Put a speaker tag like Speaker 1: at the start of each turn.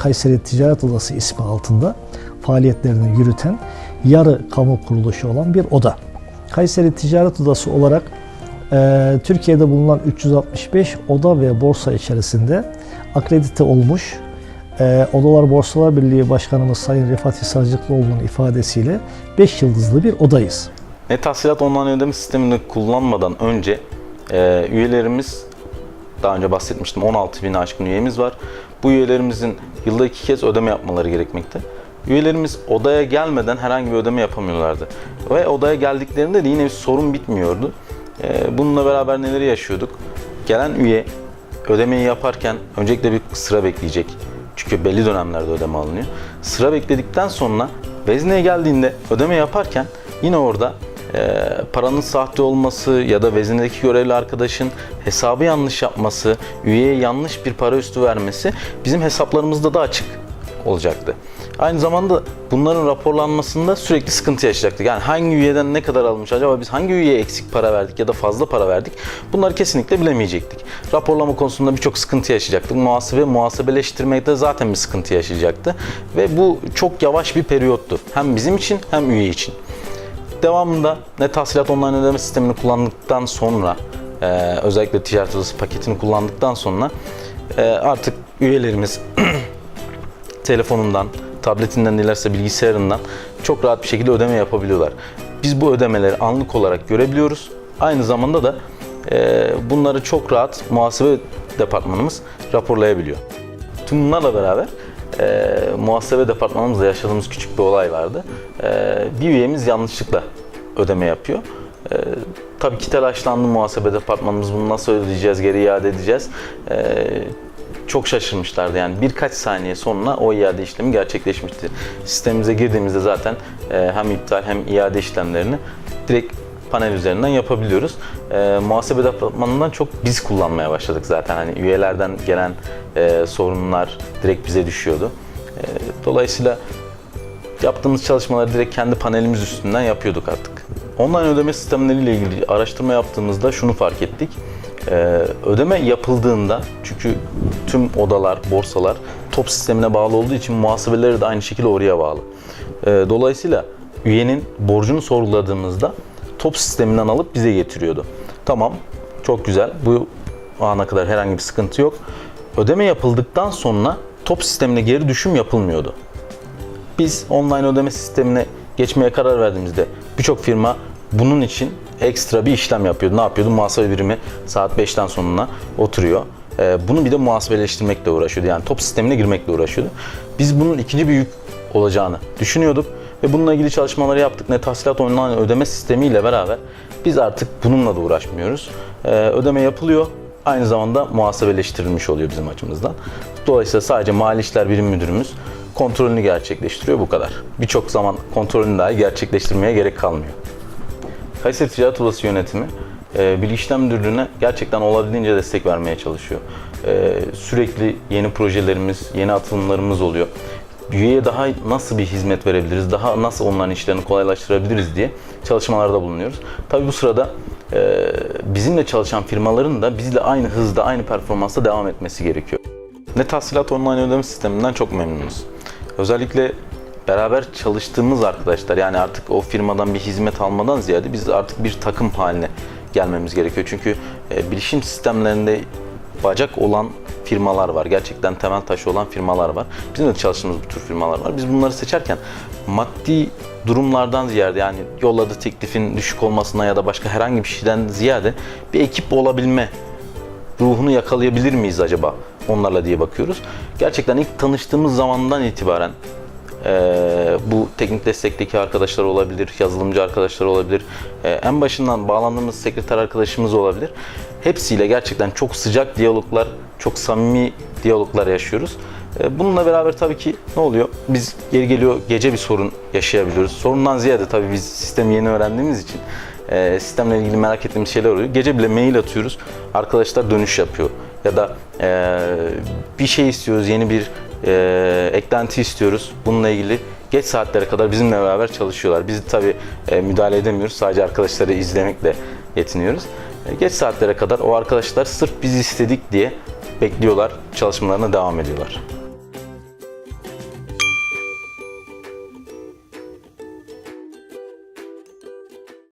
Speaker 1: Kayseri Ticaret Odası ismi altında faaliyetlerini yürüten yarı kamu kuruluşu olan bir oda. Kayseri Ticaret Odası olarak e, Türkiye'de bulunan 365 oda ve borsa içerisinde akredite olmuş e, Odalar Borsalar Birliği Başkanımız Sayın Rifat Hisarcıklıoğlu'nun ifadesiyle 5 yıldızlı bir odayız.
Speaker 2: Net tahsilat online ödeme sistemini kullanmadan önce e, üyelerimiz daha önce bahsetmiştim 16 bin aşkın üyemiz var. Bu üyelerimizin yılda iki kez ödeme yapmaları gerekmekte. Üyelerimiz odaya gelmeden herhangi bir ödeme yapamıyorlardı. Ve odaya geldiklerinde de yine bir sorun bitmiyordu. E, bununla beraber neleri yaşıyorduk? Gelen üye ödemeyi yaparken öncelikle bir sıra bekleyecek. Çünkü belli dönemlerde ödeme alınıyor. Sıra bekledikten sonra vezneye geldiğinde ödeme yaparken yine orada e, paranın sahte olması ya da veznedeki görevli arkadaşın hesabı yanlış yapması, üyeye yanlış bir para üstü vermesi bizim hesaplarımızda da açık olacaktı. Aynı zamanda bunların raporlanmasında sürekli sıkıntı yaşayacaktık. Yani hangi üyeden ne kadar almış acaba biz hangi üyeye eksik para verdik ya da fazla para verdik bunları kesinlikle bilemeyecektik. Raporlama konusunda birçok sıkıntı yaşayacaktık. Muhasebe, muhasebeleştirmekte zaten bir sıkıntı yaşayacaktı. Ve bu çok yavaş bir periyottu. Hem bizim için hem üye için. Devamında net tahsilat online ödeme sistemini kullandıktan sonra e, özellikle ticaret odası paketini kullandıktan sonra e, artık üyelerimiz telefonundan, tabletinden dilerse bilgisayarından çok rahat bir şekilde ödeme yapabiliyorlar. Biz bu ödemeleri anlık olarak görebiliyoruz. Aynı zamanda da e, bunları çok rahat muhasebe departmanımız raporlayabiliyor. Tüm bunlarla beraber e, muhasebe departmanımızda yaşadığımız küçük bir olay vardı. E, bir üyemiz yanlışlıkla ödeme yapıyor. E, tabii ki telaşlandı muhasebe departmanımız bunu nasıl ödeyeceğiz, geri iade edeceğiz. E, çok şaşırmışlardı yani birkaç saniye sonra o iade işlemi gerçekleşmişti. Sistemimize girdiğimizde zaten e, hem iptal hem iade işlemlerini direkt panel üzerinden yapabiliyoruz. E, muhasebe departmanından çok biz kullanmaya başladık zaten. Hani üyelerden gelen e, sorunlar direkt bize düşüyordu. E, dolayısıyla yaptığımız çalışmaları direkt kendi panelimiz üstünden yapıyorduk artık. Online ödeme sistemleriyle ilgili araştırma yaptığımızda şunu fark ettik. Ee, ödeme yapıldığında çünkü tüm odalar, borsalar top sistemine bağlı olduğu için muhasebeleri de aynı şekilde oraya bağlı. Ee, dolayısıyla üyenin borcunu sorguladığımızda top sisteminden alıp bize getiriyordu. Tamam, çok güzel. Bu ana kadar herhangi bir sıkıntı yok. Ödeme yapıldıktan sonra top sistemine geri düşüm yapılmıyordu. Biz online ödeme sistemine geçmeye karar verdiğimizde birçok firma bunun için ekstra bir işlem yapıyordu. Ne yapıyordu? Muhasebe birimi saat 5'ten sonuna oturuyor. Ee, bunu bir de muhasebeleştirmekle uğraşıyordu. Yani top sistemine girmekle uğraşıyordu. Biz bunun ikinci bir yük olacağını düşünüyorduk ve bununla ilgili çalışmaları yaptık. Ne tahsilat online ödeme sistemiyle beraber biz artık bununla da uğraşmıyoruz. Ee, ödeme yapılıyor. Aynı zamanda muhasebeleştirilmiş oluyor bizim açımızdan. Dolayısıyla sadece mali işler birim müdürümüz kontrolünü gerçekleştiriyor bu kadar. Birçok zaman kontrolünü dahi gerçekleştirmeye gerek kalmıyor. Kayseri Ticaret Odası yönetimi e, Bilgi İşlem Müdürlüğü'ne gerçekten olabildiğince destek vermeye çalışıyor. E, sürekli yeni projelerimiz, yeni atılımlarımız oluyor. Üyeye daha nasıl bir hizmet verebiliriz, daha nasıl onların işlerini kolaylaştırabiliriz diye çalışmalarda bulunuyoruz. Tabii bu sırada e, bizimle çalışan firmaların da bizle aynı hızda, aynı performansta devam etmesi gerekiyor. Net tahsilat online ödeme sisteminden çok memnunuz. Özellikle beraber çalıştığımız arkadaşlar yani artık o firmadan bir hizmet almadan ziyade biz artık bir takım haline gelmemiz gerekiyor. Çünkü e, bilişim sistemlerinde bacak olan firmalar var. Gerçekten temel taşı olan firmalar var. Bizim de çalıştığımız bu tür firmalar var. Biz bunları seçerken maddi durumlardan ziyade yani yolladığı teklifin düşük olmasına ya da başka herhangi bir şeyden ziyade bir ekip olabilme ruhunu yakalayabilir miyiz acaba onlarla diye bakıyoruz. Gerçekten ilk tanıştığımız zamandan itibaren ee, bu teknik destekteki arkadaşlar olabilir, yazılımcı arkadaşlar olabilir, ee, en başından bağlandığımız sekreter arkadaşımız olabilir. Hepsiyle gerçekten çok sıcak diyaloglar, çok samimi diyaloglar yaşıyoruz. Ee, bununla beraber tabii ki ne oluyor? Biz geri geliyor gece bir sorun yaşayabiliyoruz. Sorundan ziyade tabii biz sistemi yeni öğrendiğimiz için e, sistemle ilgili merak ettiğimiz şeyler oluyor. Gece bile mail atıyoruz, arkadaşlar dönüş yapıyor. Ya da e, bir şey istiyoruz, yeni bir e, eklenti istiyoruz. Bununla ilgili geç saatlere kadar bizimle beraber çalışıyorlar. Biz tabii e, müdahale edemiyoruz. Sadece arkadaşları izlemekle yetiniyoruz. E, geç saatlere kadar o arkadaşlar sırf biz istedik diye bekliyorlar, çalışmalarına devam ediyorlar.